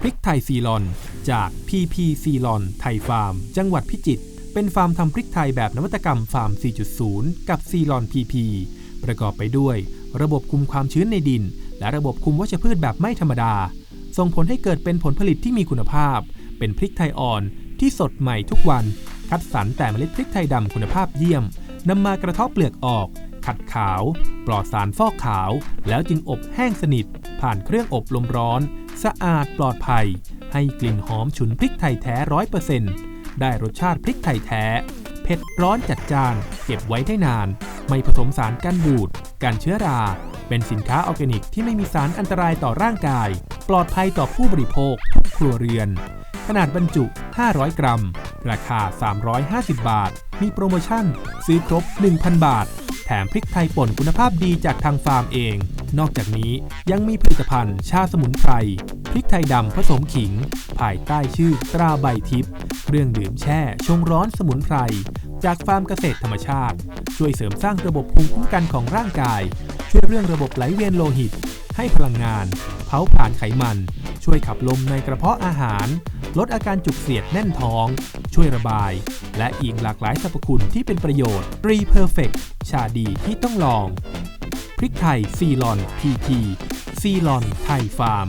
พริกไทยซีลอน จาก PP ซีลอนไทยฟาร์ม จังหวัดพิจิตรเป็นฟาร์มทำพริกไทยแบบนวัตกรรมฟาร์ม 4.0 กับซีลอน PP ประกอบไปด้วย ระบบคุมความชื้นในดิน และระบบคุมวัชพืชแบบไม่ธรรมดา ส่งผลให้เกิดเป็นผลผลิตที่มีคุณภาพ เป็นพริกไทยอ่อนที่สดใหม่ทุกวัน คัดสรรแต่เมล็ดพริกไทยดำคุณภาพเยี่ยมนำมากระเทาะเปลือกออก ขัดขาว ปลอดสารฟอกขาว แล้วจึงอบแห้งสนิท ผ่านเครื่องอบลมร้อน สะอาดปลอดภัย ให้กลิ่นหอมฉุนพริกไทยแท้ร้อยเปอร์เซ็นต์ได้รสชาติพริกไทยแท้ เผ็ดร้อนจัดจาน เก็บไว้ได้นาน ไม่ผสมสารกันบูดการเชื้อรา เป็นสินค้าออร์แกนิกที่ไม่มีสารอันตรายต่อร่างกาย ปลอดภัยต่อผู้บริโภคทุกครัวเรือน ขนาดบรรจุ 500 กรัม ราคา 350 บาท มีโปรโมชั่น ซื้อครบ 1,000 บาท แถมพริกไทยป่นคุณภาพดีจากทางฟาร์มเอง นอกจากนี้ยังมีผลิตภัณฑ์ชาสมุนไพรพริกไทยดำผสมขิง ภายใต้ชื่อตราใบทิพย์เครื่องดื่มแช่ชงร้อนสมุนไพร จากฟาร์มเกษตรธรรมชาติ ช่วยเสริมสร้างระบบภูมิคุ้มกันของร่างกาย ช่วยเรื่องระบบไหลเวียนโลหิต ให้พลังงาน เผาผลาญไขมัน ช่วยขับลมในกระเพาะอาหาร ลดอาการจุกเสียดแน่นท้อง ช่วยระบาย และอีกหลากหลายสรรพคุณที่เป็นประโยชน์รีเพอร์เฟกชาดีที่ต้องลอง พริกไทยซีลอนพีทีซีลอนไทยฟาร์ม